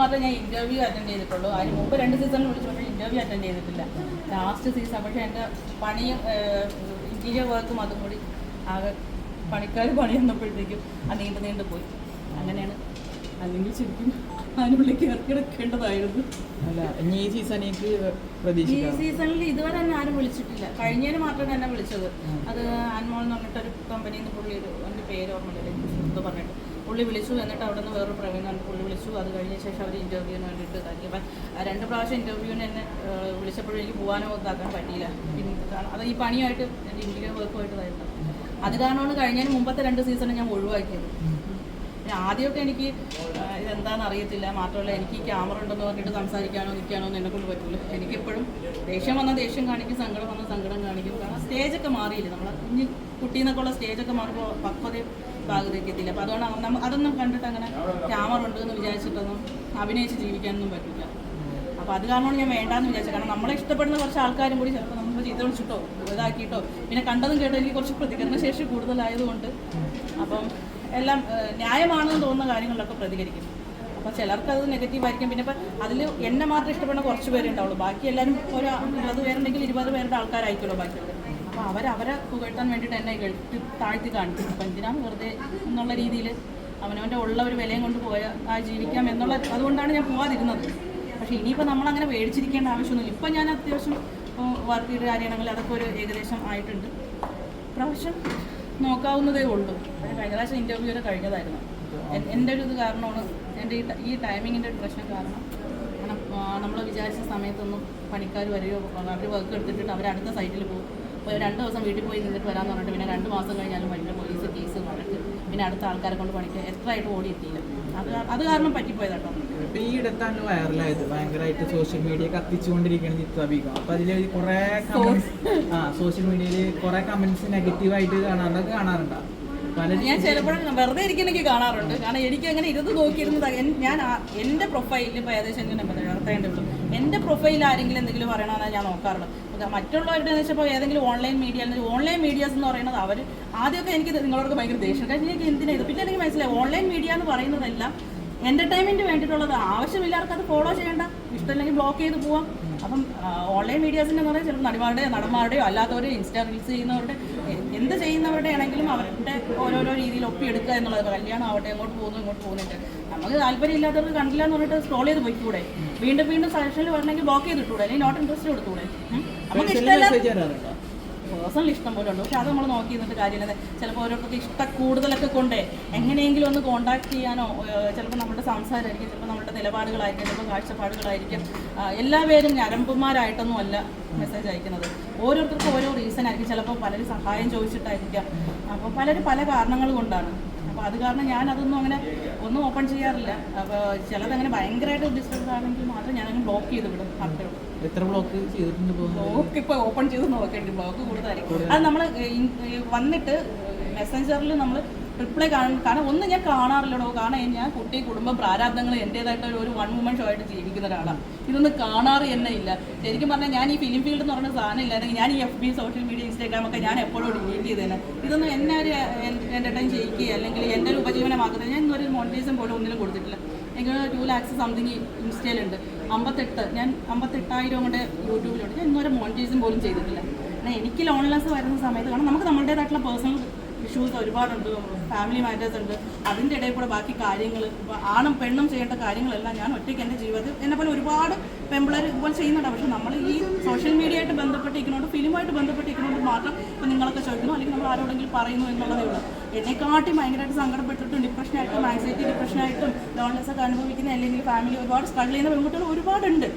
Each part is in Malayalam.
മാത്രമേ ഞാൻ ഇന്റർവ്യൂ അറ്റൻഡ് ചെയ്തിട്ടുള്ളൂ. അതിന് മുമ്പ് രണ്ട് സീസണിൽ വിളിച്ചു ഇന്റർവ്യൂ അറ്റൻഡ് ചെയ്തിട്ടില്ല. ലാസ്റ്റ് സീസൺ പക്ഷേ എന്റെ പണിയും ഇന്റീരിയർ വർക്കും അതും കൂടി ആകെ പണിക്കാർ പണി വന്നപ്പോഴത്തേക്കും അത് നീണ്ടു നീണ്ടു പോയി. അങ്ങനെയാണ്. അല്ലെങ്കിൽ ശരിക്കും അതിനുള്ളിൽ കയറി കിടക്കേണ്ടതായിരുന്നു അല്ല ഇനി ഈ സീസണിലേക്ക് ഈ സീസണിൽ ഇതുവരെ തന്നെ ആരും വിളിച്ചിട്ടില്ല. കഴിഞ്ഞതിന് മാത്രമേ എന്നെ വിളിച്ചത്. അത് അൻമോൾ എന്ന് പറഞ്ഞിട്ടൊരു കമ്പനിയിൽ നിന്ന് പുള്ളി ഒരു എന്റെ പേര് ഓർമ്മയില്ല. പറഞ്ഞിട്ട്. പുള്ളി വിളിച്ചു എന്നിട്ട് അവിടെ നിന്ന് വേറൊരു എന്ന് പുള്ളി വിളിച്ചു. അത് കഴിഞ്ഞ ശേഷം അവർ ഇന്റർവ്യൂവിന് വേണ്ടിയിട്ട് ഇതാക്കി അപ്പം രണ്ട് പ്രാവശ്യം ഇന്റർവ്യൂവിന് എന്നെ വിളിച്ചപ്പോഴും എനിക്ക് പോകാനോ ഇതാക്കാൻ പറ്റിയില്ല. അത് ഈ പണിയായിട്ട് എന്റെ ഇന്റീരിയർ വർക്കുമായിട്ടതായിരുന്നു അത് കാരണമാണ് കഴിഞ്ഞതിന് മുമ്പത്തെ രണ്ട് സീസണും ഞാൻ ഒഴിവാക്കിയത്. പിന്നെ ആദ്യമൊക്കെ എനിക്ക് ഇതെന്താണെന്ന് അറിയത്തില്ല. മാത്രമല്ല എനിക്ക് ക്യാമറ ഉണ്ടെന്ന് പറഞ്ഞിട്ട് സംസാരിക്കാനോ നിൽക്കാനോ എന്നെ കൊണ്ട് പറ്റില്ല എനിക്കെപ്പോഴും ദേഷ്യം വന്നാൽ ദേഷ്യം കാണിക്കും സങ്കടം വന്നാൽ സങ്കടം കാണിക്കും. കാരണം സ്റ്റേജൊക്കെ മാറിയില്ലേ? നമ്മളെ കുഞ്ഞ് കുട്ടീന്നൊക്കെ ഉള്ള സ്റ്റേജൊക്കെ മാറുമ്പോൾ പക്വതയും പാകതയൊക്കെ എത്തില്ല അപ്പോൾ അതുകൊണ്ട് നമ്മൾ അതൊന്നും കണ്ടിട്ട് അങ്ങനെ ക്യാമറ ഉണ്ട് എന്ന് വിചാരിച്ചിട്ടൊന്നും അഭിനയിച്ച് ജീവിക്കാനൊന്നും പറ്റില്ല. അപ്പോൾ അത് കാരണമാണ് ഞാൻ വേണ്ടാന്ന് വിചാരിച്ചത്. കാരണം നമ്മളെ ഇഷ്ടപ്പെടുന്ന കുറച്ച് ആൾക്കാരും കൂടി ചിലപ്പോൾ നമ്മൾ ചെയ്ത് വിളിച്ചിട്ടോ ഇതാക്കിയിട്ടോ പിന്നെ കണ്ടതും കേട്ടോ എനിക്ക് കുറച്ച് പ്രതികരണ ശേഷി കൂടുതലായതുകൊണ്ട് അപ്പം എല്ലാം ന്യായമാണെന്ന് തോന്നുന്ന കാര്യങ്ങളിലൊക്കെ പ്രതികരിക്കും. അപ്പോൾ ചിലർക്ക് അത് നെഗറ്റീവ് ആയിരിക്കും. പിന്നെ ഇപ്പം അതിൽ എന്നെ മാത്രം ഇഷ്ടപ്പെടുന്ന കുറച്ച് പേരുണ്ടാവുള്ളൂ. ബാക്കി എല്ലാവരും ഒരു ഇരുപത് പേരുണ്ടെങ്കിൽ ഇരുപത് പേരുടെ ആൾക്കാരായിരിക്കുമല്ലോ ബാക്കിയുള്ളത് അപ്പോൾ അവർ അവരെ പുകഴ്ത്താൻ വേണ്ടിയിട്ട് എന്നെ കെട്ടി താഴ്ത്തി കാണിക്കും അപ്പം എന്തിനാണ് വെറുതെ എന്നുള്ള രീതിയിൽ അവനവന്റെ ഉള്ള ഒരു വിലയും കൊണ്ട് പോയ ആ ജീവിക്കാം എന്നുള്ള അതുകൊണ്ടാണ് ഞാൻ പോകാതിരുന്നത് പക്ഷേ ഇനിയിപ്പോൾ നമ്മളങ്ങനെ മേടിച്ചിരിക്കേണ്ട ആവശ്യമൊന്നുമില്ല. ഇപ്പം ഞാൻ അത്യാവശ്യം വർക്ക് ചെയ്ത കാര്യമാണെങ്കിൽ അതൊക്കെ ഒരു ഏകദേശം ആയിട്ടുണ്ട്. പ്രാവശ്യം നോക്കാവുന്നതേ ഉള്ളൂ. കഴിഞ്ഞ പ്രാവശ്യം ഇന്റർവ്യൂ വരെ കഴിഞ്ഞതായിരുന്നു. എന്റെ ഒരു ഇത് കാരണമാണ് എന്റെ ഈ ഈ ടൈമിങ്ങിന്റെ ഒരു പ്രശ്നം കാരണം നമ്മൾ വിചാരിച്ച സമയത്തൊന്നും പണിക്കാർ വരികയോ അവർ വർക്ക് എടുത്തിട്ട് അവർ അടുത്ത സൈറ്റിൽ പോകും. അപ്പോൾ രണ്ട് ദിവസം വീട്ടിൽ പോയി നിന്നിട്ട് വരാമെന്ന് പറഞ്ഞിട്ട് പിന്നെ രണ്ട് മാസം കഴിഞ്ഞാലും വലിയ പോലീസ് കേസ് പറഞ്ഞിട്ട് പിന്നെ അടുത്ത ആൾക്കാരെ കൊണ്ട് പണിക്ക് എത്ര ആയിട്ട് ഓടി എത്തിയില്ല അത് അത് കാരണം പറ്റിപ്പോയതാട്ടോ ഇപ്പൊ ഈ ഇടത്താണ് വൈറലായത്. ഭയങ്കരമായിട്ട് സോഷ്യൽ മീഡിയ കത്തിച്ചുകൊണ്ടിരിക്കുകയാണ് ചിത്രാബീകം അപ്പൊ അതിൽ കുറെ കമന്റ്സ് ആ സോഷ്യൽ മീഡിയയിൽ കുറെ കമന്റ്സ് നെഗറ്റീവ് ആയിട്ട് കാണാറുണ്ട് കാണാറുണ്ടോ. ഞാൻ ചിലപ്പോഴും വെറുതെ ഇരിക്കണമെങ്കിൽ കാണാറുണ്ട്. കാരണം എനിക്ക് അങ്ങനെ ഇരുന്ന് നോക്കിയിരുന്നത് ഞാൻ എന്റെ എന്റെ പ്രൊഫൈലിൽ ഇപ്പോൾ ഏകദേശം എനിക്ക് നമ്പർ നടത്തേണ്ടതുള്ളൂ എന്റെ പ്രൊഫൈൽ ആരെങ്കിലും എന്തെങ്കിലും പറയണമെന്നാണ് ഞാൻ നോക്കാറുള്ളത് മറ്റുള്ളവരുടെ എന്ന് വെച്ചപ്പോൾ ഏതെങ്കിലും ഓൺലൈൻ മീഡിയ ഓൺലൈൻ മീഡിയാസ് എന്ന് പറയുന്നത് അവർ ആദ്യമൊക്കെ എനിക്ക് നിങ്ങളോട് ഭയങ്കര ദേഷ്യം. കാരണം എനിക്ക് എന്തിനാ ഇത്? പിന്നെ എനിക്ക് മനസ്സിലായി ഓൺലൈൻ മീഡിയ എന്ന് പറയുന്നതെല്ലാം എന്റർടൈൻമെന്റ് വേണ്ടിയിട്ടുള്ളത് ആവശ്യമില്ലാർക്ക് അത് ഫോളോ ചെയ്യേണ്ട. ഇഷ്ടമില്ലെങ്കിൽ ബ്ലോക്ക് ചെയ്ത് പോവാം. അപ്പം ഓൺലൈൻ മീഡിയാസിന്റെ എന്ന് പറഞ്ഞാൽ ചിലപ്പോൾ നടിമാരുടെയോ നടന്മാരുടെയോ അല്ലാത്തവരെയോ ഇൻസ്റ്റാ റീൽസ് ചെയ്യുന്നവരുടെ എന്ത് ചെയ്യുന്നവരുടെ ആണെങ്കിലും അവരുടെ ഓരോരോ രീതിയിൽ ഒപ്പിയെടുക്കുക എന്നുള്ളത് കല്യാണം ആവട്ടെ എങ്ങോട്ട് പോകുന്നു ഇങ്ങോട്ട് പോകുന്നുണ്ട് നമുക്ക് താല്പര്യം ഇല്ലാത്തവർക്ക് കണ്ടില്ല എന്ന് പറഞ്ഞിട്ട് സ്ക്രോൾ ചെയ്ത് പോയിക്കൂടെ? വീണ്ടും വീണ്ടും സജഷനിൽ വരണമെങ്കിൽ ബ്ലോക്ക് ചെയ്തിട്ടൂടെ? അല്ലെങ്കിൽ നോട്ട് ഇൻട്രസ്റ്റ് കൊടുത്തൂടെ? നമുക്ക് ഇഷ്ടമല്ല പേഴ്സണൽ ഇഷ്ടം പോലെ ഉണ്ട്. പക്ഷെ അത് നമ്മൾ നോക്കി നിന്നിട്ട് കാര്യമില്ല. ചിലപ്പോൾ ഓരോരുത്തർക്ക് ഇഷ്ട കൂടുതലൊക്കെ കൊണ്ട് എങ്ങനെയെങ്കിലും ഒന്ന് കോണ്ടാക്ട് ചെയ്യാനോ ചിലപ്പോൾ നമ്മുടെ സംസാരമായിരിക്കും ചിലപ്പോൾ നമ്മുടെ നിലപാടുകളായിരിക്കും ചിലപ്പോൾ കാഴ്ചപ്പാടുകളായിരിക്കും. എല്ലാവരും ഞരമ്പന്മാരായിട്ടൊന്നും അല്ല മെസ്സേജ് അയക്കുന്നത്. ഓരോരുത്തർക്കും ഓരോ റീസൺ ആയിരിക്കും. ചിലപ്പോൾ പലരും സഹായം ചോദിച്ചിട്ടായിരിക്കാം. അപ്പോൾ പലരും പല കാരണങ്ങൾ കൊണ്ടാണ്. അപ്പോൾ അത് കാരണം ഞാൻ അതൊന്നും അങ്ങനെ ഒന്നും ഓപ്പൺ ചെയ്യാറില്ല. അപ്പോൾ ചിലതങ്ങനെ ഭയങ്കരമായിട്ട് ഡിസ്റ്റർബ് ആണെങ്കിൽ മാത്രം ഞാനങ്ങനെ ബ്ലോക്ക് ചെയ്ത് വിടും. അത്രേ ഉള്ളൂ. എത്ര ബ്ലോക്ക് ചെയ്തിട്ടുണ്ട് ബ്ലോക്ക് ഇപ്പോൾ ഓപ്പൺ ചെയ്ത് നോക്കേണ്ടി ബ്ലോക്ക് കൂടുതലായിരിക്കും അത് നമ്മൾ വന്നിട്ട് മെസ്സഞ്ചറിൽ നമ്മൾ റിപ്ലൈ കാണും. കാരണം ഒന്നും ഞാൻ കാണാറില്ലടോ. കാരണം ഞാൻ കുട്ടി കുടുംബം പ്രാരാബ്ദങ്ങൾ എന്റേതായിട്ട് ഒരു- വൺ വുമൺ ഷോ ആയിട്ട് ജീവിക്കുന്ന ഒരാളാണ്. ഇതൊന്നും കാണാറ് തന്നെ ഇല്ല. ശരിക്കും പറഞ്ഞാൽ ഞാൻ ഈ ഫിലിം ഫീൽഡ് എന്ന് പറഞ്ഞ സാധനം ഇല്ലായിരുന്നെങ്കിൽ ഞാൻ ഈ F B social media Instagram ഒക്കെ ഞാൻ എപ്പോഴും ഡിലീറ്റ് ചെയ്തേനെ. ഇതൊന്നും എന്നെ ഒരു എന്റർടൈൻ ചെയ്യിക്കുക അല്ലെങ്കിൽ എന്റെ ഒരു ഉപജീവനമാക്കുന്നത് ഞാൻ ഇന്നൊരു മോണിറ്റൈസേഷൻ പോലും ഒന്നിനും കൊടുത്തിട്ടില്ല. എനിക്ക് ടു ലാക്സ് സംതിങ് ഇൻസ്റ്റയിലുണ്ട്. അമ്പത്തെട്ട്. ഞാൻ അമ്പത്തെട്ടായിരം കൊണ്ട് യൂട്യൂബിലുണ്ട് ഞാൻ ഇന്നൊരു മോണിറ്റൈസും പോലും ചെയ്തിട്ടില്ല. എനിക്ക് ലോൺലെസ് വരുന്ന സമയത്ത് കാരണം നമുക്ക് നമ്മുടേതായിട്ടുള്ള പേഴ്സണൽ ഇഷ്യൂസ് ഒരുപാടുണ്ട് ഫാമിലി മാറ്റേഴ്സ് ഉണ്ട്. അതിന്റെ ഇടയിൽ കൂടെ ബാക്കി കാര്യങ്ങൾ ഇപ്പോൾ ആണും പെണ്ണും ചെയ്യേണ്ട കാര്യങ്ങളെല്ലാം ഞാൻ ഒറ്റയ്ക്ക് എന്റെ ജീവിതത്തിൽ എന്നെ പോലെ ഒരുപാട് പെമ്പിളർ ഇതുപോലെ ചെയ്യുന്നുണ്ട്. പക്ഷെ നമ്മൾ ഈ സോഷ്യൽ മീഡിയ ആയിട്ട് ബന്ധപ്പെട്ടിരിക്കുന്നതുകൊണ്ട് ഫിലിമായിട്ട് ബന്ധപ്പെട്ടിരിക്കുന്നതുകൊണ്ട് മാത്രം ഇപ്പോൾ നിങ്ങളൊക്കെ ചോദിക്കുന്നു അല്ലെങ്കിൽ നമ്മൾ ആരോടെങ്കിലും പറയുന്നു എന്നുള്ളതേ ഉള്ളൂ. എന്നെക്കാട്ടി ഭയങ്കരമായിട്ട് സങ്കടപ്പെട്ടിട്ടും ഡിപ്രഷനായിട്ടും ആൻസൈറ്റി ഡിപ്രഷനായിട്ടും ലോൺലെസ് ഒക്കെ അനുഭവിക്കുന്ന അല്ലെങ്കിൽ ഫാമിലി ഒരുപാട് സ്ട്രഗിൾ ചെയ്യുന്ന പെൺകുട്ടികൾ ഒരുപാടുണ്ട്.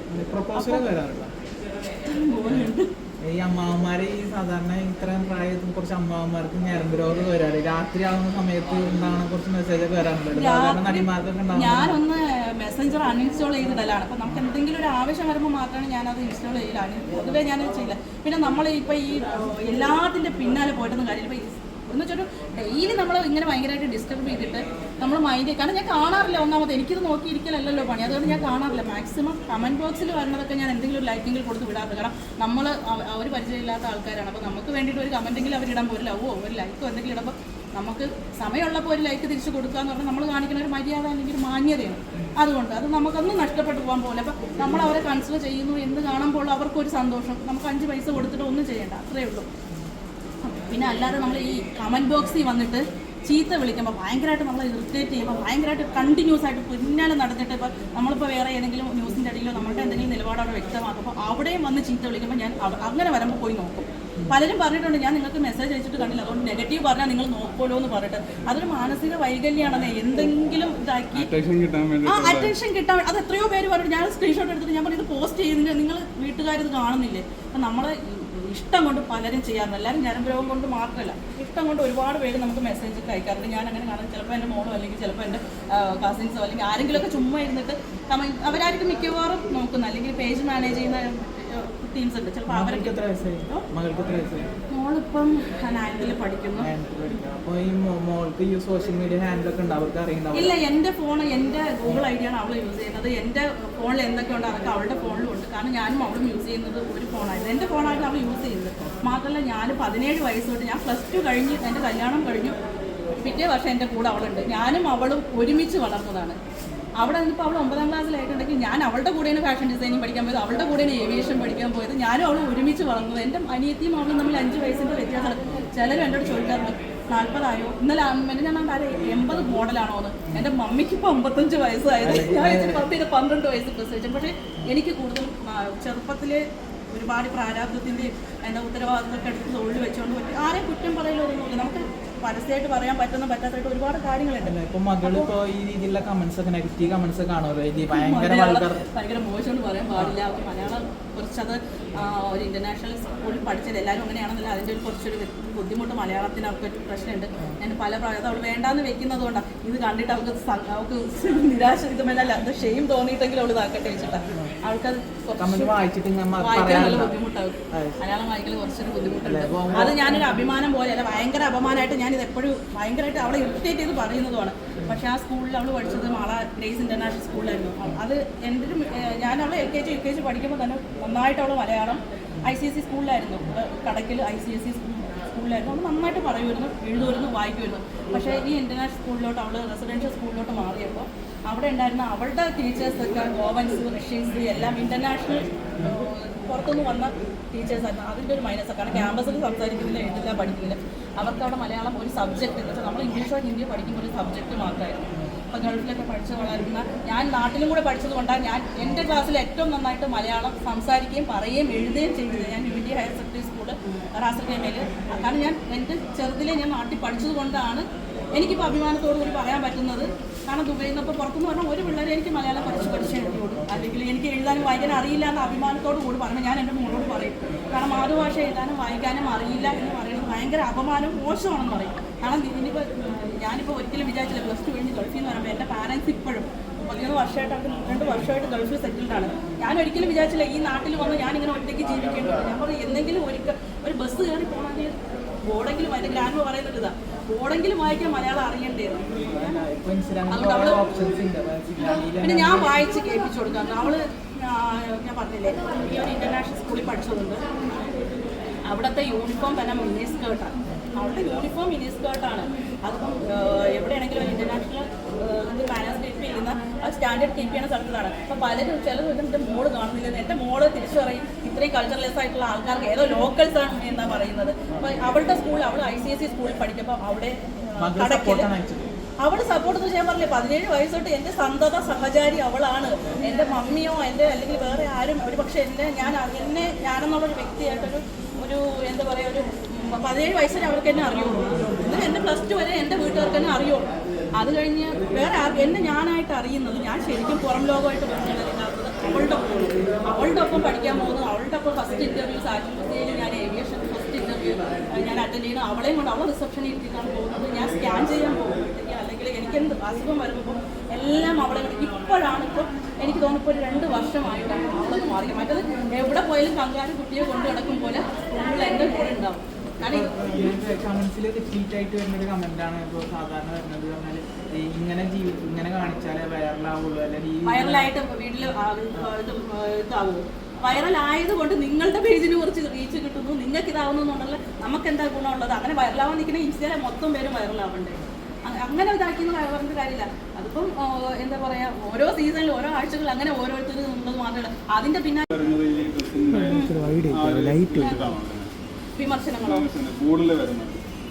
ഈ അമ്മാവന്മാര് ഈ സാധാരണ ഇത്രയും പ്രായത്തിൽ കുറച്ച് അമ്മാവന്മാർക്ക് ഞരമ്പ് രോഗം വരാറ്. രാത്രി ആവുന്ന സമയത്ത് ഉണ്ടാകുന്ന കുറച്ച് മെസ്സേജ് ഒക്കെ വരാറുണ്ട്? സാധാരണ നടിമാർക്കൊക്കെ ഉണ്ടാകും ഞാനൊന്ന് മെസ്സഞ്ചർ അൺഇൻസ്റ്റാൾ ചെയ്തിടലാണ്. അപ്പൊ നമുക്ക് എന്തെങ്കിലും ഒരു ആവശ്യം വരുമ്പോൾ മാത്രമാണ് ഞാനത് ഇൻസ്റ്റാൾ ചെയ്യലാണ് പൊതുവേ ഞാൻ ചെയ്യില്ല. പിന്നെ നമ്മൾ ഇപ്പോൾ ഈ എല്ലാത്തിന്റെ പിന്നാലെ പോയിട്ടൊന്നും കാര്യമില്ല. ഇപ്പോൾ എന്ന് വെച്ചൊരു ഡെയിലി നമ്മൾ ഇങ്ങനെ ഭയങ്കരമായിട്ട് ഡിസ്റ്റർബ് ചെയ്തിട്ട് നമ്മൾ മൈൻഡ് കാരണം ഞാൻ കാണാറില്ല ഒന്നാമത് എനിക്കിത് നോക്കിയിരിക്കലല്ലോ പണി. അതുകൊണ്ട് ഞാൻ കാണാറില്ല. മാക്സിമം കമന്റ് ബോക്സിൽ വരുന്നതൊക്കെ ഞാൻ എന്തെങ്കിലും ഒരു ലൈക്കെങ്കിലും കൊടുത്ത് വിടാറില്ല കാരണം നമ്മൾ അവർ പരിചയമില്ലാത്ത ആൾക്കാരാണ്. അപ്പോൾ നമുക്ക് വേണ്ടിയിട്ട് ഒരു കമന്റെങ്കിലും അവരിടാൻ ഒരു ലവോ ഒരു ലൈക്കോ എന്തെങ്കിലും ഇടുമ്പോൾ നമുക്ക് സമയമുള്ളപ്പോൾ ഒരു ലൈക്ക് തിരിച്ച് കൊടുക്കുക എന്ന് പറഞ്ഞാൽ നമ്മൾ കാണിക്കുന്ന ഒരു മര്യാദ അല്ലെങ്കിൽ ഒരു മാന്യതയാണ്. അതുകൊണ്ട് അത് നമുക്കൊന്നും നഷ്ടപ്പെട്ടു പോകാൻ പോലെ അപ്പം നമ്മൾ അവരെ കൺസിഡർ ചെയ്യുന്നു എന്ന് കാണുമ്പോൾ അവർക്കൊരു സന്തോഷം. നമുക്ക് അഞ്ച് പൈസ കൊടുത്തിട്ട് ഒന്നും ചെയ്യേണ്ട. അത്രയേ ഉള്ളൂ. പിന്നെ അല്ലാതെ നമ്മൾ ഈ കമന്റ് ബോക്സിൽ വന്നിട്ട് ചീത്ത വിളിക്കുമ്പോൾ ഭയങ്കരമായിട്ട് നമ്മളെ ഇറിറ്റേറ്റ് ചെയ്യുമ്പോൾ ഭയങ്കരമായിട്ട് കണ്ടിന്യൂസ് ആയിട്ട് പിന്നാലെ നടന്നിട്ട് ഇപ്പോൾ നമ്മളിപ്പോൾ വേറെ ഏതെങ്കിലും ന്യൂസിന്റെ ഇടയിലോ നമ്മളുടെ എന്തെങ്കിലും നിലപാട് അവിടെ വ്യക്തമാക്കുമ്പോൾ അവിടെയും വന്ന് ചീത്ത വിളിക്കുമ്പോൾ ഞാൻ അങ്ങനെ വരുമ്പോൾ പോയി നോക്കും. പലരും പറഞ്ഞിട്ടുണ്ട് ഞാൻ നിങ്ങൾക്ക് മെസ്സേജ് അയച്ചിട്ട് കണ്ടില്ല. അതുകൊണ്ട് നെഗറ്റീവ് പറഞ്ഞാൽ നിങ്ങൾ നോക്കുമല്ലോ എന്ന് പറഞ്ഞിട്ട്. അതൊരു മാനസിക വൈകല്യമാണെന്ന് എന്തെങ്കിലും ഇതാക്കി ആ അറ്റൻഷൻ കിട്ടാൻ അത് എത്രയോ പേര് പറഞ്ഞു ഞാൻ സ്ക്രീൻഷോട്ട് എടുത്തിട്ട് ഞാൻ പറഞ്ഞു ഇത് പോസ്റ്റ് ചെയ്യുന്നില്ല. നിങ്ങൾ വീട്ടുകാരിത് കാണുന്നില്ലേ? അപ്പം നമ്മളെ ഇഷ്ടം കൊണ്ട് പലരും ചെയ്യാറുണ്ട്. എല്ലാവരും ഞരമ്പരോഗം കൊണ്ട് മാത്രമല്ല ഇഷ്ടം കൊണ്ട് ഒരുപാട് പേര് നമുക്ക് മെസ്സേജ് ഒക്കെ അയക്കാറുണ്ട്. ഞാൻ അങ്ങനെ കാണാം. ചിലപ്പോൾ എന്റെ മോളോ അല്ലെങ്കിൽ ചിലപ്പോൾ എന്റെ കസിൻസോ അല്ലെങ്കിൽ ആരെങ്കിലുമൊക്കെ ചുമ്മാ ഇരുന്നിട്ട് കമ- അവരായിരിക്കും മിക്കവാറും നോക്കുന്നത്. അല്ലെങ്കിൽ പേജ് മാനേജ് ചെയ്യുന്ന ടീംസ് ഉണ്ട്. ചിലപ്പോൾ എത്ര അവരൊക്കെ മോളിപ്പം നയൻത്തിൽ പഠിക്കുന്നു. അപ്പോൾ ഈ മോൾക്ക് ഈ സോഷ്യൽ മീഡിയ ഹാൻഡിലൊക്കെ ഉണ്ട്? അവർക്ക് ഇല്ല എന്റെ ഫോൺ എന്റെ ഗൂഗിൾ ഐ ഡിയാണ് അവൾ യൂസ് ചെയ്യുന്നത്. എന്റെ ഫോണിൽ എന്തൊക്കെയുണ്ട് അതൊക്കെ അവളുടെ ഫോണിലും ഉണ്ട്. കാരണം ഞാനും അവളും യൂസ് ചെയ്യുന്നത് ഒരു ഫോണായിരുന്നു എന്റെ ഫോണായിട്ട് അവൾ യൂസ് ചെയ്യുന്നത് മാത്രമല്ല ഞാൻ പതിനേഴ് വയസ്സ് തൊട്ട് ഞാൻ പ്ലസ് ടു കഴിഞ്ഞ് എന്റെ കല്യാണം കഴിഞ്ഞു. പിറ്റേ വർഷം എന്റെ കൂടെ അവളുണ്ട്. ഞാനും അവളും ഒരുമിച്ച് വളർന്നതാണ്. അവിടെ നിന്നിപ്പോൾ അവൾ ഒമ്പതാം ക്ലാസ്സിലായിട്ടുണ്ടെങ്കിൽ ഞാൻ അവളുടെ കൂടെയാണ് ഫാഷൻ ഡിസൈനിങ് പഠിക്കാൻ പോയത് അവളുടെ കൂടെയാണ് ഏവിയേഷൻ പഠിക്കാൻ പോയത്. ഞാനും അവളും ഒരുമിച്ച് വളർന്നത്. എന്റെ അനിയത്തിയും അവളും തമ്മിൽ അഞ്ച് വയസ്സിന്റെ വ്യത്യാസമാണ്. ചിലരും എന്നോട് ചോദിക്കാറുണ്ട് നാൽപ്പതായോ ഇന്നലെ അമ്മേനെ ഞാൻ ആരെ എൺപത് മോഡലാണോ എന്ന്. എന്റെ മമ്മിക്ക് ഇപ്പോൾ അമ്പത്തഞ്ച് വയസ്സായത്. ഞാൻ ഇതിന് പത്തിന് പന്ത്രണ്ട് വയസ്സ് പ്രസവിച്ചു. പക്ഷേ എനിക്ക് കൂടുതൽ ചെറുപ്പത്തിലെ ഒരുപാട് പ്രാരാബ്ദത്തിന്റെയും എന്താ ഉത്തരവാദിത്തമൊക്കെ എടുത്ത് തൊഴിൽ വെച്ചുകൊണ്ട് പറ്റി. ആരെയും കുറ്റം പറയലൊന്നുമില്ല നമുക്ക് പരസ്യമായിട്ട് പറയാൻ പറ്റുന്ന പറ്റാത്തായിട്ട് ഒരുപാട് കാര്യങ്ങളുണ്ടല്ലോ ഇപ്പൊ മകൾ ഇപ്പൊ ഈ രീതിയിലുള്ള കമന്റ്സ് ഒക്കെ നെഗറ്റീവ് കമന്റ്സ് ഒക്കെ കാണുമല്ലോ? ഇത് ഭയങ്കര ഭയങ്കര മോശം പറയാൻ പാടില്ല. അവർക്ക് മലയാളം കുറച്ചത് ഒരു ഇന്റർനാഷണൽ സ്കൂളിൽ പഠിച്ചത്. എല്ലാവരും അങ്ങനെയാണെന്നില്ല അതിന്റെ ഒരു കുറച്ചൊരു ബുദ്ധിമുട്ട് മലയാളത്തിന് അവർക്ക് ഒരു പ്രശ്നമുണ്ട്. ഞാൻ പല പ്രായത്തിൽ അവൾ വേണ്ടാന്ന് വെക്കുന്നത് കൊണ്ടാണ് ഇത് കണ്ടിട്ട് അവൾക്ക് അവൾക്ക് നിരാശ ഇതുമല്ല അത് ഷെയിം തോന്നിയിട്ടെങ്കിലും അവൾ ഇതാക്കട്ടെ വെച്ചിട്ടാണ് കമന്റ് കുറച്ച് വായിച്ചിട്ട് മലയാളം വായിക്കൽ കുറച്ചൊരു ബുദ്ധിമുട്ടുണ്ട്? അത് ഞാനൊരു അഭിമാനം പോലെ അല്ല ഭയങ്കര അപമാനമായിട്ട് ഞാനിത് എപ്പോഴും ഭയങ്കരമായിട്ട് അവളെ ഇറിറ്റേറ്റ് ചെയ്ത് പറയുന്നതുമാണ്. പക്ഷെ ആ സ്കൂളിൽ അവൾ പഠിച്ചത് മാള ഗ്രേസ് ഇന്റർനാഷണൽ സ്കൂളിലായിരുന്നു. അത് എന്റെ ഒരു ഞാൻ അവളെ L K G U K G പഠിക്കുമ്പോൾ തന്നെ നന്നായിട്ട് അവൾ Malayalam I C S C സ്കൂളിലായിരുന്നു. കടക്കിൽ ഐ സി എസ് സി സ്കൂളിലായിരുന്നു. അവൾ നന്നായിട്ട് പറയുമായിരുന്നു എഴുതുമായിരുന്നു വായിക്കുമായിരുന്നു. പക്ഷേ ഈ ഇന്റർനാഷണൽ സ്കൂളിലോട്ട് അവൾ റെസിഡൻഷ്യൽ സ്കൂളിലോട്ട് മാറിയപ്പോൾ അവിടെ ഉണ്ടായിരുന്ന അവളുടെ ടീച്ചേഴ്സൊക്കെ ഗോവൻസ് റഷ്യൻസ് എല്ലാം ഇന്റർനാഷണൽ പുറത്തുനിന്ന് വന്ന ടീച്ചേഴ്സായിരുന്നു അതിന്റെ ഒരു മൈനസ് കാരണം ക്യാമ്പസിൽ സംസാരിക്കുന്നില്ല എഴുതില്ല പഠിക്കുന്നില്ല. അവർക്ക് അവിടെ മലയാളം ഒരു സബ്ജക്റ്റ് എന്ന് വെച്ചാൽ നമ്മൾ ഇംഗ്ലീഷോ ഹിന്ദിയോ പഠിക്കുമ്പോൾ ഒരു സബ്ജക്റ്റ് മാത്രമായിരുന്നു. അപ്പോൾ ഗൾഫിലൊക്കെ പഠിച്ച് വളരുന്ന ഞാൻ നാട്ടിലും കൂടെ പഠിച്ചത് കൊണ്ടാണ് ഞാൻ എന്റെ ക്ലാസ്സിൽ ഏറ്റവും നന്നായിട്ട് മലയാളം സംസാരിക്കുകയും പറയുകയും എഴുതുകയും ചെയ്തത് ഞാൻ U D higher secondary school റാസൽഖേമയിൽ കാരണം ഞാൻ എന്റെ ചെറുതിലെ ഞാൻ നാട്ടിൽ പഠിച്ചത് കൊണ്ടാണ് എനിക്കിപ്പോൾ അഭിമാനത്തോടു കൂടി പറയാൻ പറ്റുന്നത്. കാരണം ദുബൈയിൽ നിന്നപ്പോൾ പുറത്തുനിന്ന് പറഞ്ഞാൽ ഒരു പിള്ളേരെ എനിക്ക് മലയാളം പഠിച്ച് പഠിച്ചേ എഴുതിയോളൂ. അല്ലെങ്കിൽ എനിക്ക് എഴുതാനും വായിക്കാനും അറിയില്ല എന്ന അഭിമാനത്തോടു കൂടി പറഞ്ഞാൽ ഞാൻ എന്റെ മോളോട് പറയും. കാരണം മാതൃഭാഷ എഴുതാനും വായിക്കാനും അറിയില്ല എന്ന് പറയുന്നത് ഭയങ്കര അപമാനവും മോശമാണെന്ന് പറയും. കാരണം ഇനിയിപ്പോൾ ഞാനിപ്പോൾ ഒരിക്കലും വിചാരിച്ചില്ല പ്ലസ് ടു കഴിഞ്ഞ് ഗൾഫിൽ എന്ന് പറയുമ്പോൾ എന്റെ പാരൻസ് ഇപ്പോഴും പതിനൊന്ന് വർഷമായിട്ട് രണ്ട് വർഷമായിട്ട് ഗൾഫിൽ സെറ്റിൽഡ് ആണ്. ഞാൻ ഒരിക്കലും വിചാരിച്ചില്ല ഈ നാട്ടിൽ വന്ന് ഞാനിങ്ങനെ ഒറ്റയ്ക്ക് ജീവിക്കേണ്ടത് ഞാൻ പറഞ്ഞു എന്തെങ്കിലും ഒരിക്കൽ ഒരു ബസ് കയറി പോകണമെങ്കിൽ ബോർഡെങ്കിലും അതിന്റെ ഗ്രാൻഡ് പറയുന്നത് ഇതാ. ബോർഡെങ്കിലും വായിക്കാൻ മലയാളം ഉണ്ട് പിന്നെ ഞാൻ വായിച്ച് കേൾപ്പിച്ചു കൊടുക്കാം. അവൾ ഞാൻ പറഞ്ഞില്ലേ ഈ ഒരു ഇന്റർനാഷണൽ സ്കൂളിൽ പഠിച്ചതുണ്ട് അവിടുത്തെ യൂണിഫോം തന്നെ മിനി സ്കേർട്ടാണ് അവളുടെ യൂണിഫോം മിനി സ്കേർട്ടാണ് അതിപ്പം എവിടെയാണെങ്കിലും ഇന്റർനാഷണൽ ഇത് കീപ്പ് ചെയ്യുന്ന ആ സ്റ്റാൻഡേർഡ് കീപ്പ് ചെയ്യുന്ന സ്ഥലത്താണ് അപ്പോൾ പലരും ചില എന്റെ മോൾ കാണുന്നില്ല. എന്റെ മോൾ തിരിച്ചു പറയും ഇത്രയും കൾച്ചറലെസ് ആയിട്ടുള്ള ആൾക്കാർക്ക് ഏതോ ലോക്കൽസ് ആണ് എന്നാ പറയുന്നത്. അപ്പോൾ അവളുടെ സ്കൂൾ അവൾ ഐ സി എസ് സി സ്കൂളിൽ പഠിക്കുമ്പോൾ അവിടെ അവൾ സപ്പോർട്ട് ചെയ്യാൻ പറഞ്ഞില്ല പറഞ്ഞില്ലേ പതിനേഴ് വയസ്സ് തൊട്ട് എന്റെ സന്തത സഹചാരി അവളാണ്. എന്റെ മമ്മിയോ എന്റെ അല്ലെങ്കിൽ വേറെ ആരും ഒരു പക്ഷേ എന്നെ ഞാൻ എന്നെ ഞാനെന്നുള്ളൊരു വ്യക്തിയായിട്ടൊരു ഒരു എന്താ പറയുക ഒരു പതിനേഴ് വയസ്സിന് അവർക്ക് എന്നെ അറിയുള്ളൂ. എന്റെ പ്ലസ് ടു വരെ എന്റെ വീട്ടുകാർക്ക് തന്നെ അറിയുള്ളൂ. അത് കഴിഞ്ഞ് വേറെ എന്നെ ഞാനായിട്ട് അറിയുന്നത് ഞാൻ ശരിക്കും പുറം ലോകമായിട്ട് ബന്ധമില്ലാത്തത് അവളുടെ ഒപ്പം അവളുടെ ഒപ്പം പഠിക്കാൻ പോകുന്നത് അവളുടെ ഒപ്പം ഫസ്റ്റ് ഇന്റർവ്യൂ സാറ്റിഫിക്കയിൽ ഞാൻ ഏവിയേഷൻ ഫസ്റ്റ് ഇന്റർവ്യൂ ഞാൻ അറ്റൻഡ് ചെയ്യുന്നു. അവളെയും കൊണ്ട് അവളെ റിസപ്ഷനിൽ ഇരുത്തിയിട്ടാണ് പോകുന്നത്. ഞാൻ സ്കാൻ ചെയ്യാൻ പോകുമ്പോഴത്തേക്ക് അല്ലെങ്കിൽ എനിക്ക് എന്ത് അസുഖം വരുമ്പോൾ എല്ലാം അവളെ ഇപ്പോഴാണ് ഇപ്പോൾ എനിക്ക് തോന്നുന്നു ഒരു രണ്ട് വർഷമായിട്ടാണ്. അവളൊന്ന് മാറി മറ്റത് എവിടെ പോയാലും കങ്കാരം കുട്ടിയെ കൊണ്ടു നടക്കും പോലെ നമ്മൾ എന്റെ കൂടെ ഉണ്ടാവും. കമന്റ്സിൽ റിപ്പീറ്റ് ആയിട്ട് വരുന്ന ഒരു കമന്റ് ആണ് ഇപ്പോൾ സാധാരണ വരുന്നത്. പറഞ്ഞാൽ ഇങ്ങനെ ജീവി ഇങ്ങനെ കാണിച്ചാലേ വൈറലാവുള്ളൂ. അല്ലെങ്കിൽ ഈ വൈറലായിട്ട് വീട്ടിൽ ഇതാവുമോ വൈറലായതുകൊണ്ട് നിങ്ങളുടെ പേജിന് കുറച്ച് റീച്ച് കിട്ടുന്നു. നിങ്ങൾക്ക് ഇതാവുന്നു എന്നുണ്ടല്ലോ നമുക്ക് എന്താ ഗുണമുള്ളത്? അങ്ങനെ വൈറലാവാൻ നിൽക്കുന്ന ഇൻസ്റ്റയിലെ മൊത്തം പേരും വൈറലാവണ്ടേ? അങ്ങനെ ഇതാക്കിയെന്ന് പറഞ്ഞിട്ട് കാര്യമില്ല. അതിപ്പം എന്താ പറയാ ഓരോ സീസണിൽ ഓരോ ആഴ്ചകൾ അങ്ങനെ ഓരോരുത്തർ നിന്നത് മാത്രമല്ല അതിന്റെ പിന്നെ വിമർശനങ്ങളോ?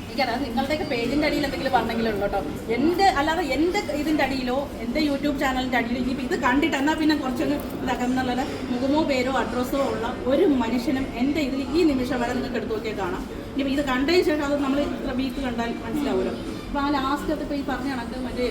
എനിക്കറിയാം. നിങ്ങളുടെയൊക്കെ പേജിന്റെ അടിയിൽ എന്തെങ്കിലും പറഞ്ഞെങ്കിലും ഉള്ളൂ കേട്ടോ എന്റെ അല്ലാതെ എന്റെ ഇതിന്റെ അടിയിലോ എന്റെ യൂട്യൂബ് ചാനലിന്റെ അടിയിലോ ഇനിയിപ്പോൾ ഇത് കണ്ടിട്ട് എന്നാൽ പിന്നെ കുറച്ചൊന്ന് ഇതാക്കുന്നുള്ളത് മുഖമോ പേരോ അഡ്രസ്സോ ഉള്ള ഒരു മനുഷ്യനും എന്റെ ഇതിൽ ഈ നിമിഷം വരെ നിങ്ങൾക്ക് എടുത്തു നോക്കിയാൽ കാണാം. ഇനിയിപ്പോൾ ഇത് കണ്ടതിന് ശേഷം അത് നമ്മൾ ഇത്ര വീക്ക് കണ്ടാൽ മനസ്സിലാവുമല്ലോ. അപ്പോൾ ആ ലാസ്റ്റ് ഇപ്പോൾ ഈ പറഞ്ഞ കണക്ക് മറ്റേ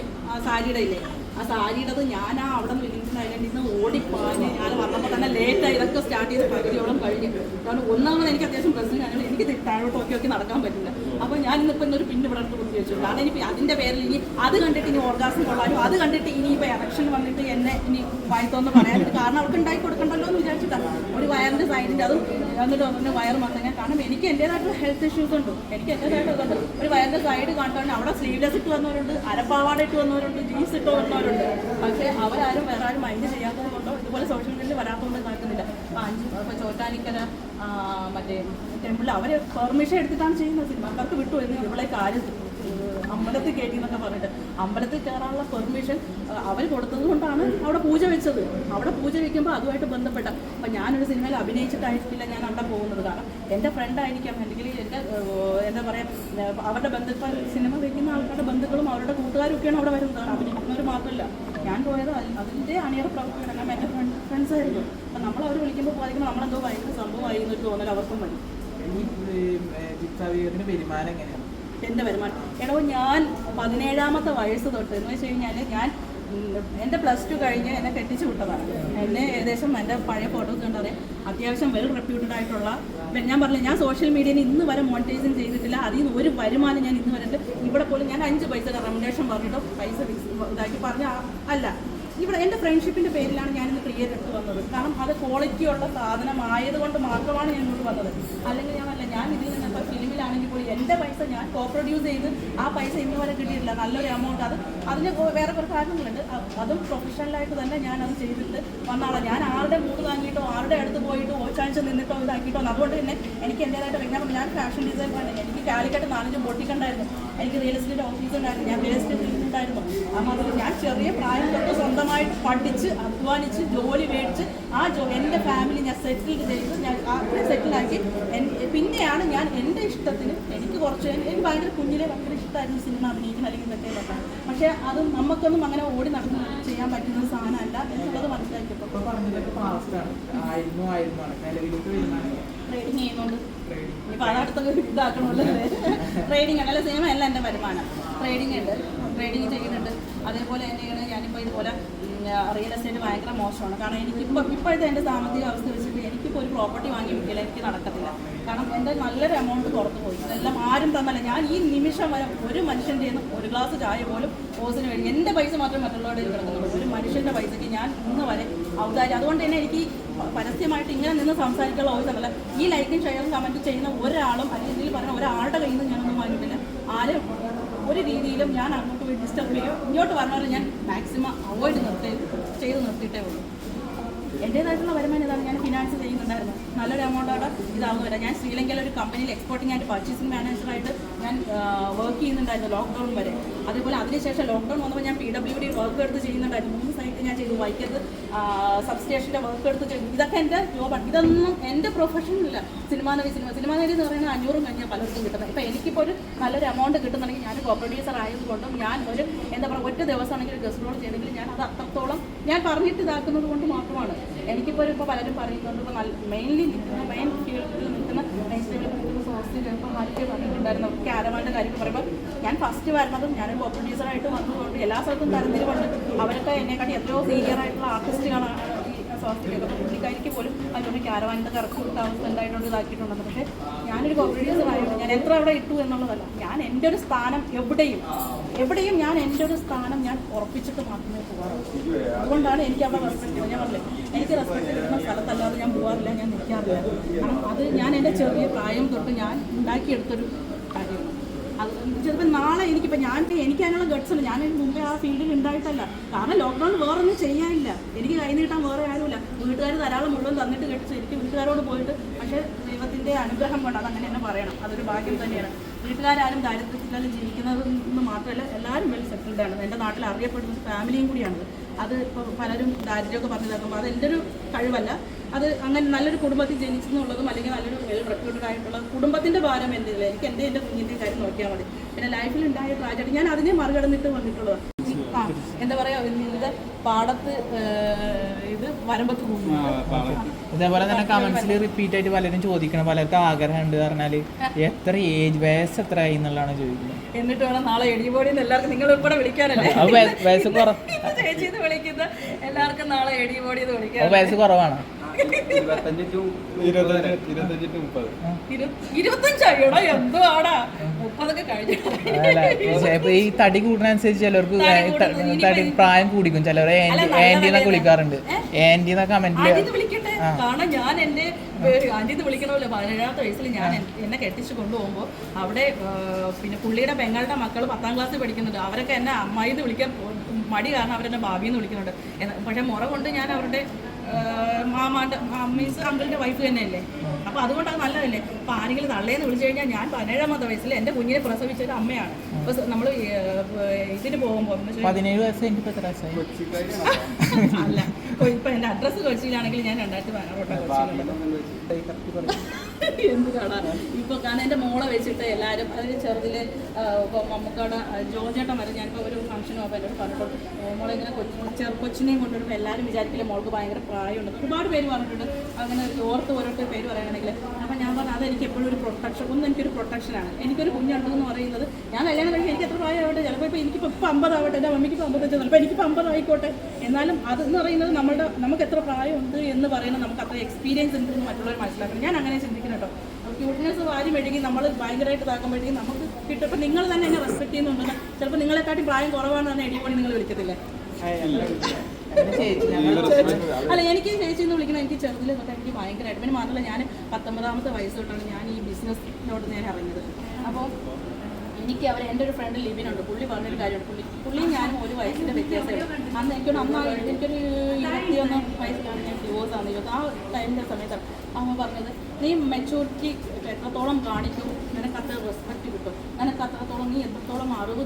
സാരിയുടെ ഇല്ലേ? ആ സാരിയുടേത് ആ അവിടെ നിന്ന് വിളിക്കുന്ന അതിന്റെ നിന്ന് ഓടിപ്പാഞ്ഞ് ഞാൻ വന്നപ്പോൾ തന്നെ ലേറ്റ് ആയി ഇതൊക്കെ സ്റ്റാർട്ട് ചെയ്ത് പകുതിയോളം കഴിഞ്ഞു. കാരണം ഒന്നാമത് എനിക്ക് അത്യാവശ്യം പ്രശ്നം കാര്യങ്ങൾ എനിക്ക് താഴോട്ട് നോക്കി നോക്കി നടക്കാൻ പറ്റില്ല. അപ്പോൾ ഞാൻ ഇന്നിപ്പോൾ ഇന്നൊരു പിന്നെ ഇവിടെ അടുത്ത് കുത്തി വെച്ചു. കാരണം ഇനി അതിന്റെ പേരിൽ ഇനി അത് കണ്ടിട്ട് ഇനി ഓർഗാസം കൊള്ളാനും അത് കണ്ടിട്ട് ഇനി ഇപ്പൊ ഇലക്ഷൻ വന്നിട്ട് എന്നെ ഇനി വായിത്തോന്ന് പറയാനുണ്ട് കാരണം അവർക്ക് ഉണ്ടാക്കി കൊടുക്കണ്ടല്ലോ എന്ന് വിചാരിച്ചിട്ടാണ് ഒരു വയറിന്റെ സൈഡിന്റെ അതും എന്നിട്ട് പറഞ്ഞ വയർ മാത്രം ഞാൻ കാരണം എനിക്ക് എന്റേതായിട്ടുള്ള ഹെൽത്ത് ഇഷ്യൂസ് ഉണ്ട്. എനിക്ക് എന്റേതായിട്ട് ഇതുണ്ട്. ഒരു വയറിന്റെ സൈഡ് കാണിച്ചാൽ അവിടെ സ്ലീവ്ലെസ് ഇട്ട് വന്നവരുണ്ട് അരപ്പാവാട ഇട്ട് വന്നവരുണ്ട് ജീൻസ് ഇട്ട് വന്നവരുണ്ട്. പക്ഷേ അവരാരും വേറെ ആരും മൈൻഡ് ചെയ്യാത്തത് കൊണ്ടോ ഇതുപോലെ സോഷ്യൽ മീഡിയയിൽ വരാത്തതുകൊണ്ട് നടക്കുന്നില്ല. അപ്പോൾ അഞ്ച് ഇപ്പോൾ ചോറ്റാനിക്കര ആ, മറ്റേ ടെമ്പിൾ അവർ പെർമിഷൻ എടുത്തിട്ടാണ് ചെയ്യുന്നത്. സിനിമാക്കാർക്ക് വിട്ടു എന്ന് ഇവിടെ കാര്യം അമ്പലത്തിൽ കയറ്റി എന്നൊക്കെ പറഞ്ഞിട്ട് അമ്പലത്തിൽ കയറാനുള്ള പെർമിഷൻ അവർ കൊടുത്തത് കൊണ്ടാണ് അവിടെ പൂജ വെച്ചത് അവിടെ പൂജ വെക്കുമ്പോൾ അതുമായിട്ട് ബന്ധപ്പെട്ട അപ്പം ഞാനൊരു സിനിമയിൽ അഭിനയിച്ചിട്ടായിരിക്കില്ല ഞാൻ അവിടെ പോകുന്നത് കാരണം എന്റെ ഫ്രണ്ടായിരിക്കാം അല്ലെങ്കിൽ എന്റെ എന്താ പറയുക അവരുടെ ബന്ധുക്കൾ സിനിമ വെക്കുന്ന ആൾക്കാരുടെ ബന്ധുക്കളും അവരുടെ കൂട്ടുകാരും ഒക്കെയാണ് അവിടെ വരുന്നത് അഭിനയിക്കുന്നവർ മാത്രമല്ല ഞാൻ പോയത് അതി- അതിന്റെ അണിയറ പ്രവർത്തനം എന്റെ ഫ്രണ്ട് ഫ്രണ്ട്സ് ആയിരുന്നു അപ്പം നമ്മൾ അവർ വിളിക്കുമ്പോൾ പോയിരിക്കുമ്പോൾ നമ്മളെന്തോ ഭയങ്കര സംഭവമായിരുന്നു എന്നൊരു തോന്നൽ അവർക്കും മതി ഈ ജിപ്സാവിയറിന്റെ വരുമാനം എങ്ങനെയാണ് എന്റെ വരുമാനം. എടോ ഞാൻ പതിനേഴാമത്തെ വയസ്സ് തൊട്ട് എന്ന് വെച്ച് കഴിഞ്ഞാൽ ഞാൻ എന്റെ പ്ലസ് ടു കഴിഞ്ഞ് എന്നെ കെട്ടിച്ചു വിട്ടതാണ്. എന്നെ ഏകദേശം എന്റെ പഴയ ഫോട്ടോസ് കണ്ടറിയാം അത്യാവശ്യം വെൽ റെപ്യൂട്ടഡ് ആയിട്ടുള്ള ഞാൻ പറഞ്ഞു ഞാൻ സോഷ്യൽ മീഡിയയിൽ ഇന്ന് വരെ മോണിറ്റൈസിങ് ചെയ്തിട്ടില്ല. അതിൽ നിന്ന് ഒരു വരുമാനം ഞാൻ ഇന്ന് വരെ ഇവിടെ പോലും ഞാൻ അഞ്ച് പൈസ റെമുനേഷൻ പറഞ്ഞിട്ടോ പൈസ ഇതാക്കി പറഞ്ഞ അല്ല. ഇവിടെ എന്റെ ഫ്രണ്ട്ഷിപ്പിന്റെ പേരിലാണ് ഞാനിന്ന് ക്രിയേറ്റ് എടുത്ത് വന്നത്. കാരണം അത് ക്വാളിറ്റിയുള്ള സാധനമായതുകൊണ്ട് മാത്രമാണ് ഞാൻ ഇങ്ങോട്ട് വന്നത്. അല്ലെങ്കിൽ ഞാൻ അല്ല ഞാൻ ഇതിൽ നിന്ന് ഇപ്പോൾ ഫിലിമിലാണെങ്കിൽ പോലും എന്റെ പൈസ ഞാൻ കോ പ്രൊഡ്യൂസ് ചെയ്ത് ആ പൈസ ഇന്ന് വരെ കിട്ടിയിട്ടില്ല. നല്ലൊരു എമൗണ്ട് അത് അതിന് വേറെ കുറേ കാരണങ്ങളുണ്ട്. അതും പ്രൊഫഷണലായിട്ട് തന്നെ ഞാൻ അത് ചെയ്തിട്ട് വന്നാളാണ് ഞാൻ ആരുടെ മൂന്ന് താങ്ങിയിട്ടോ ആരുടെ ഒരാഴ്ച നിന്നിട്ടോ ഇതാക്കിയിട്ടോ അതുകൊണ്ട് തന്നെ എനിക്ക് എന്റേതായിട്ട് എക്സാമ്പിൾ ഞാൻ ഫാഷൻ ഡിസൈനറാണ് എനിക്ക് കാലിക്കട്ട് നാലഞ്ച് പൊട്ടിക്കണ്ടായിരുന്നു. എനിക്ക് റിയൽ എസ്റ്റേറ്റ് ഓഫീസ് ഉണ്ടായിരുന്നു. ഞാൻ റിയൽ എസ്റ്റേറ്റ് ഉണ്ടായിരുന്നു. അപ്പം ഞാൻ ചെറിയ പ്രായം തൊട്ട് സ്വന്തമായിട്ട് പഠിച്ച് അധ്വാനിച്ച് ജോലി മേടിച്ച് ആ ജോ എന്റെ ഫാമിലി ഞാൻ സെറ്റിൽ ചെയ്ത് ഞാൻ സെറ്റിലാക്കി പിന്നെയാണ് ഞാൻ എന്റെ ഇഷ്ടത്തിന് എനിക്ക് കുറച്ച് എനിക്ക് ഭയങ്കര കുഞ്ഞിനെ ഭയങ്കര ഇഷ്ടമായിരുന്നു സിനിമ അഭിനയിക്കുന്ന അല്ലെങ്കിൽ ഇതൊക്കെ പക്ഷേ അത് നമുക്കൊന്നും അങ്ങനെ ഓടി നടന്ന് ചെയ്യാൻ പറ്റുന്ന സാധനമല്ല എന്നുള്ളത് മനസ്സിലാക്കിയപ്പോൾ ഇപ്പൊ ട്രേഡിങ് ചെയ്യുന്നുണ്ട്. ഇപ്പൊ അതടുത്തൊക്കെ ഇതാക്കണമല്ലോ അല്ല? സിനിമ അല്ല എന്റെ വരുമാനം. ട്രേഡിംഗ് ഉണ്ട്. ട്രേഡിംഗ് ചെയ്യുന്നുണ്ട്. അതേപോലെ തന്നെയാണ് ഞാനിപ്പോൾ ഇതുപോലെ റിയൽ എസ്റ്റേറ്റ് ഭയങ്കര മോശമാണ്. കാരണം എനിക്ക് എനിക്കിപ്പോൾ ഇപ്പോഴത്തെ എന്റെ സാമ്പത്തിക അവസ്ഥ എനിക്കിപ്പോൾ ഒരു പ്രോപ്പർട്ടി വാങ്ങി വിൽക്കില്ല എനിക്ക് നടക്കത്തില്ല. കാരണം എന്റെ നല്ലൊരു എമൗണ്ട് പുറത്ത് പോയി. ഇതെല്ലാം ആരും തന്നല്ല. ഞാൻ ഈ നിമിഷം വരെ ഒരു മനുഷ്യന്റെ ഒരു ഗ്ലാസ് ചായ പോലും ഓസിന് വേണ്ടി എന്റെ പൈസ മാത്രം മറ്റുള്ളവരുടെ കിടക്കുന്നുള്ളൂ. ഒരു മനുഷ്യന്റെ പൈസയ്ക്ക് ഞാൻ ഇന്ന് വരെ ഔദാര്യം. അതുകൊണ്ട് തന്നെ എനിക്ക് പരസ്യമായിട്ട് ഇങ്ങനെ നിന്ന് സംസാരിക്കാനുള്ള ഓയിസല്ല ഈ ലൈക്കും ഷെയറും കമന്റ് ചെയ്യുന്ന ഒരാളും അല്ലെങ്കിൽ പറഞ്ഞ ഒരാളുടെ കയ്യിൽ നിന്ന് ഞാനൊന്നും വാങ്ങിയിട്ടില്ല. ആരും ഒരു രീതിയിലും ഞാൻ അങ്ങോട്ട് പോയി ഡിസ്റ്റർബ് ചെയ്യും? ഇങ്ങോട്ട് പറഞ്ഞാലും ഞാൻ മാക്സിമം അവോയ്ഡ് നിർത്തി ചെയ്ത് നിർത്തിയിട്ടേ ഉള്ളൂ. എന്റേതായിട്ടുള്ള വരുമാനം ഇതാണ്. ഞാൻ ഫിനാൻസ് ചെയ്യുന്നുണ്ടായിരുന്നു. നല്ലൊരു എമൗണ്ടോടെ ഇതാവുന്നില്ല ഞാൻ ശ്രീലങ്കയിലെ ഒരു കമ്പനിയിൽ എക്സ്പോർട്ടിംഗ് ആൻഡ് പർച്ചേസിംഗ് മാനേജറായിട്ട് ഞാൻ വർക്ക് ചെയ്യുന്നുണ്ടായിരുന്നു ലോക്ക്ഡൗൺ വരെ. അതേപോലെ അതിനുശേഷം ലോക്ക്ഡൗൺ വന്നപ്പോൾ ഞാൻ പി ഡബ്ല്യു ഡി വർക്ക് എടുത്ത് ചെയ്യുന്നുണ്ടായിരുന്നു. മൂന്ന് സൈറ്റ് ഞാൻ ചെയ്തു. വൈക്കത്ത് സബ്സ്റ്റേഷന്റെ വർക്ക് എടുത്ത് ചെയ്തു. ഇതൊക്കെ എന്റെ ജോബാണ് ഇതൊന്നും എന്റെ പ്രൊഫഷനില്ല സിനിമാ നവി സിനിമ സിനിമാ നവി എന്ന് പറയുന്നത് അഞ്ഞൂറും കഴിഞ്ഞാൽ പലർക്കും കിട്ടുന്നത്. ഇപ്പോൾ എനിക്കിപ്പോൾ ഒരു നല്ലൊരു എമൗണ്ട് കിട്ടുന്നുണ്ടെങ്കിൽ ഞാൻ കോ പ്രൊഡ്യൂസർ ആയതുകൊണ്ടും ഞാൻ ഒരു എന്താ പറയുക ഒറ്റ ദിവസമാണെങ്കിൽ ഗസ്റ്റ് റോൾ ചെയ്തെങ്കിൽ ഞാൻ അത് അത്രത്തോളം ഞാൻ പറഞ്ഞിട്ട് ഇതാക്കുന്നത് കൊണ്ട് മാത്രമാണ്. എനിക്കിപ്പോൾ ഇപ്പോൾ പലരും പറയുന്നുണ്ട് ഇപ്പോൾ നല്ല മെയിൻലി നിൽക്കുന്ന മെയിൻ ഫീൽഡിൽ നിൽക്കുന്ന നെക്സ്റ്റ് സോഴ്സിൽ ചിലപ്പോൾ ആരൊക്കെ പറഞ്ഞിട്ടുണ്ടായിരുന്നു. ക്യാരമാന്റെ കാര്യം പറയുമ്പോൾ ഞാൻ ഫസ്റ്റ് വരുന്നതും ഞാനൊരു പ്രൊഡ്യൂസറായിട്ട് വന്നതുകൊണ്ട് എല്ലാ സ്ഥലത്തും തരത്തിൽ കൊണ്ട് അവരൊക്കെ എന്നെക്കാട്ടി എത്രയോ സീനിയർ ആയിട്ടുള്ള ആർട്ടിസ്റ്റുകളാണ് ഈ സ്വാസ്ഥ്യം അപ്പോൾ പുള്ളിക്കാരിക്ക് പോലും അതുകൊണ്ട് ക്യാരവാനിന്റെ കറക്കി കൊടുത്ത അവസ്ഥ ഉണ്ടായിട്ടുണ്ട് ഇതാക്കിയിട്ടുണ്ടെന്ന്. പക്ഷേ ഞാനൊരു കോൺഫിഡൻസ് ആയിട്ട് ഞാൻ എത്ര അവിടെ ഇട്ടു എന്നുള്ളതല്ല. ഞാൻ എന്റെ ഒരു സ്ഥാനം എവിടെയും എവിടെയും ഞാൻ എന്റെ ഒരു സ്ഥാനം ഞാൻ ഉറപ്പിച്ചിട്ട് മാത്രമേ പോകാറുള്ളൂ. അതുകൊണ്ടാണ് എനിക്ക് അവിടെ റെസ്പെക്ട് ഞാൻ പറഞ്ഞില്ലേ എനിക്ക് റെസ്പെക്ട് കിട്ടുന്ന സ്ഥലത്തല്ലാതെ ഞാൻ പോകാറില്ല ഞാൻ നിൽക്കാറില്ല. കാരണം അത് ഞാൻ എന്റെ ചെറിയ പ്രായം തൊട്ട് ഞാൻ ഉണ്ടാക്കിയെടുത്തൊരു കാര്യമാണ്. അത് ചിലപ്പോൾ നാളെ എനിക്കിപ്പോൾ ഞാൻ എനിക്ക് അതിനുള്ള ഗട്ട്സ് ഇല്ല ഞാൻ മുമ്പേ ആ ഫീൽഡിൽ ഉണ്ടായിട്ടല്ല. കാരണം ലോക്ക്ഡൗൺ വേറെ ഒന്നും ചെയ്യാനില്ല. എനിക്ക് കൈ നീട്ടാൻ വേറെ ആരുമില്ല. വീട്ടുകാർ ധാരാളം മുഴുവൻ തന്നിട്ട് ഗഡ്സ് എനിക്ക് വീട്ടുകാരോട് പോയിട്ട് പക്ഷേ ദൈവത്തിന്റെ അനുഗ്രഹം കൊണ്ട് അത് അങ്ങനെ തന്നെ പറയണം. അതൊരു ഭാഗ്യം തന്നെയാണ്. വീട്ടുകാരും ദാരിദ്ര്യത്തിലും ജീവിക്കുന്നത് എന്ന് മാത്രമല്ല എല്ലാവരും വെൽ ആണ്. എന്റെ നാട്ടിൽ അറിയപ്പെടുന്ന ഫാമിലിയും കൂടിയാണത്. അത് ഇപ്പോൾ പലരും ദാരിദ്ര്യമൊക്കെ പറഞ്ഞു തരുമ്പോൾ അത് എന്റെ ഒരു കഴിവല്ല. അത് അങ്ങനെ നല്ലൊരു കുടുംബത്തിൽ ജനിച്ചെന്നുള്ളതും അല്ലെങ്കിൽ നല്ലൊരു വെൽ റെപ്യൂട്ടഡ് ആയിട്ടുള്ള കുടുംബത്തിന്റെ ഭാരം എന്റെ ഇല്ല എനിക്ക് എന്റെ എന്റെ കുഞ്ഞിന്റെ കാര്യം നോക്കിയാൽ മതി. പിന്നെ ലൈഫിൽ ഉണ്ടായ ട്രാജഡി ഞാൻ അതിനെ മറികടന്നിട്ട് വന്നിട്ടുള്ളത്. ആ എന്താ പറയാ ഇത് പാടത്ത് ഇത് വരമ്പത്ത് ഇതേപോലെ തന്നെ കമന്റ്സിൽ റിപ്പീറ്റ് ആയിട്ട് പലരും ചോദിക്കണം പലർക്കും ആഗ്രഹം ഉണ്ട് പറഞ്ഞാൽ എത്ര ഏജ് വയസ്സ് എത്ര ആയി എന്നുള്ളതാണ് ചോദിക്കുന്നത്. എന്നിട്ട് വേണം നാളെ എഴുതിപോടി എല്ലാവർക്കും നിങ്ങൾ ഇവിടെ വിളിക്കാനല്ലേ? വയസ്സ് കുറ ഇത് ചേച്ചിന്ന് വിളിക്കുന്ന എല്ലാവർക്കും നാളെ എഴുതിപോടി വയസ്സ് കുറവാണ്. ഈ തടി കൂടുന്നതനുസരിച്ച് ചിലർക്ക് തടി പ്രായം കൂടിക്കും. ചിലർ അല്ല, ആന്റി എന്നൊക്കെ വിളിക്കാറുണ്ട്. ആന്റി എന്നൊക്കെ കമന്റിൽ കാരണം ഞാൻ എന്റെ പേര് ആന്റിന്ന് വിളിക്കണമല്ലോ പതിനേഴാമത്തെ വയസ്സിൽ ഞാൻ എന്നെ കെട്ടിച്ച് കൊണ്ടുപോകുമ്പോൾ അവിടെ പിന്നെ പുള്ളിയുടെ പെങ്ങളുടെ മക്കൾ പത്താം ക്ലാസ്സിൽ പഠിക്കുന്നുണ്ട്. അവരൊക്കെ എന്നെ അമ്മായി എന്ന് വിളിക്കാൻ മടി കാരണം അവരെന്നെ ഭാബി എന്ന് വിളിക്കുന്നുണ്ട്. എന്ന- പക്ഷെ മുറ കൊണ്ട് ഞാൻ അവരുടെ ആ, മാമാന്റെ മീൻസ് അങ്കിളിന്റെ വൈഫ് തന്നെയല്ലേ? അപ്പൊ അതുകൊണ്ടാണ് അത് നല്ലതല്ലേ? അപ്പൊ ആരെങ്കിലും തള്ളേന്ന് വിളിച്ചു കഴിഞ്ഞാൽ ഞാൻ പതിനേഴാമത്തെ വയസ്സിൽ എന്റെ കുഞ്ഞിനെ പ്രസവിച്ച ഒരു അമ്മയാണ്. അപ്പൊ നമ്മൾ ഇതിന് പോകുമ്പോൾ പതിനേഴ് വയസ്സ് എനിക്ക് അല്ല ഇപ്പൊ എന്റെ അഡ്രസ്സ് കൊച്ചിയിലാണെങ്കിൽ ഞാൻ രണ്ടായിരത്തി പതിനാറോട്ടാണ് കൊച്ചിയിലുള്ളത്. എന്ത് കാണാൻ ഇപ്പൊ കാരണം എന്റെ മോളെ വെച്ചിട്ട് എല്ലാരും അതിന് ചെറുതിൽ മമ്മൂക്കാട് ജോർജേട്ടൻ വരെ ഞാനിപ്പോ ഒരു ഫംഗ്ഷനും അപ്പോൾ എന്നോട് പറഞ്ഞിട്ടുണ്ട് മോളെ ഇങ്ങനെ കൊച്ചു ചെറു കൊച്ചിനെയും കൊണ്ടുവരുമ്പോൾ എല്ലാരും വിചാരിക്കില്ല മോൾക്ക് ഭയങ്കര പ്രായമുണ്ട്? ഒരുപാട് പേര് പറഞ്ഞിട്ടുണ്ട്. അങ്ങനെ ഓർത്ത് ഓരോരുത്തർ പേര് പറയുകയാണെങ്കിൽ അപ്പം ഞാൻ പറഞ്ഞു അതെനിക്ക് എപ്പോഴും ഒരു പ്രൊട്ടക്ഷൻ ഒന്നും എനിക്കൊരു പ്രൊട്ടക്ഷനാണ് എനിക്കൊരു കുഞ്ഞുണ്ടെന്ന് പറയുന്നത് ഞാൻ കല്യാണം കഴിക്കാൻ എനിക്ക് എത്ര പ്രായമാവട്ടെ ചിലപ്പോൾ ഇപ്പോൾ എനിക്കിപ്പോൾ ഇപ്പോൾ അമ്പതാവട്ടെ എന്റെ മമ്മിക്ക് ഇപ്പോൾ അമ്പത്തഞ്ച് ചിലപ്പോൾ എനിക്കിപ്പോൾ അമ്പതായിക്കോട്ടെ. എന്നാലും അതെന്ന് പറയുന്നത് നമ്മുടെ നമുക്ക് എത്ര പ്രായമുണ്ട് എന്ന് പറയുന്നത് നമുക്ക് അത്ര എക്സ്പീരിയൻസ് ഉണ്ട് എന്ന് മറ്റുള്ളവർ മനസ്സിലാക്കണം. ഞാൻ അങ്ങനെ ചിന്തിക്കണം കേട്ടോ. ക്യൂട്ട്നെസ് വാരി മെഴുകി നമ്മൾ ഭയങ്കരമായിട്ട് ഇതാക്കുമ്പോഴേക്കും നമുക്ക് കിട്ടും. ഇപ്പം നിങ്ങൾ തന്നെ എന്നെ റെസ്പെക്ട് ചെയ്യുന്നുണ്ടെന്ന് ചിലപ്പോൾ നിങ്ങളെക്കാട്ടി പ്രായം കുറവാണെന്ന് എടിപൊളി നിങ്ങൾ വിളിക്കത്തില്ലേ? അല്ല എനിക്ക് ചേച്ചി എന്ന് വിളിക്കണം എനിക്ക് ചെറുതിൽ തൊട്ട് എനിക്ക് ഭയങ്കരമായിട്ട്. പിന്നെ മാത്രമല്ല ഞാൻ പത്തൊമ്പതാമത്തെ വയസ്സ് തൊട്ടാണ് ഞാൻ ഈ ബിസിനസ്സിനോട് നേരെ ഇറങ്ങിയത്. അപ്പോൾ എനിക്ക് അവർ എന്റെ ഒരു ഫ്രണ്ട് ലിബിനുണ്ട്. പുള്ളി പറഞ്ഞൊരു കാര്യമുണ്ട്. പുള്ളി പുള്ളിയും ഞാൻ ഒരു വയസ്സിന്റെ വ്യത്യാസമേ ഉള്ളൂ അന്ന് എനിക്കൊരു അന്ന് എനിക്കൊരു ഇരുപത്തിയൊന്ന് വയസ്സിലാണ് ഞാൻ ഡിവോഴ്സ് ആണ് ഇരുപത്തി ആ ടൈമിന്റെ സമയത്താണ് അമ്മ പറഞ്ഞത് നീ മെച്ചൂരിറ്റി എത്രത്തോളം കാണിക്കും? നിനക്ക് അത്ര റെസ്പെക്റ്റ് കിട്ടും. നിനക്ക് അത്രത്തോളം നീ എത്രത്തോളം അറിവ്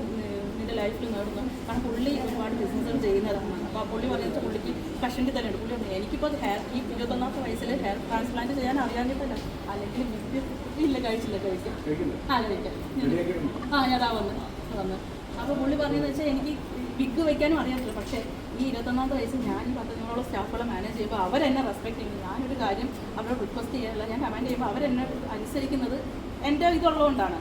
നിന്റെ ലൈഫിൽ നേടുന്നു കാരണം പുള്ളി ഒരുപാട് ബിസിനസ്സുകൾ ചെയ്യുന്നതാണ്. അപ്പോൾ ആ പുള്ളി പറയുന്നത് പുള്ളിക്ക് കഷണ്ടി തന്നെയുണ്ട്. പുള്ളി പറഞ്ഞു എനിക്കിപ്പോൾ ഹെയർ ഈ ഇരുപത്തൊന്നാമത്തെ വയസ്സിൽ ഹെയർ ട്രാൻസ്പ്ലാന്റ് ചെയ്യാൻ അറിയാഞ്ഞിട്ടല്ല. അല്ലെങ്കിൽ ഇല്ല കഴിച്ചില്ല കഴിക്കും. ആ കഴിക്കാം. ആ വന്ന് വന്ന്. അപ്പോൾ പുള്ളി പറഞ്ഞതെന്ന് വെച്ചാൽ എനിക്ക് വിഗ് വെക്കാനും അറിയാത്തില്ല പക്ഷേ ഈ ഇരുപത്തൊന്നാമത്തെ വയസ്സിൽ ഞാൻ ഈ പത്തഞ്ഞൂറോളം സ്റ്റാഫുകളെ മാനേജ് ചെയ്യുമ്പോൾ അവരെന്നെ റെസ്പെക്ട് ചെയ്യുന്നു. ഞാനൊരു കാര്യം അവരോട് റിക്വസ്റ്റ് ചെയ്യാറില്ല. ഞാൻ കമാൻഡ് ചെയ്യുമ്പോൾ അവരെന്നെ അനുസരിക്കുന്നത് എന്റെ ഇതുള്ളതുകൊണ്ടാണ്.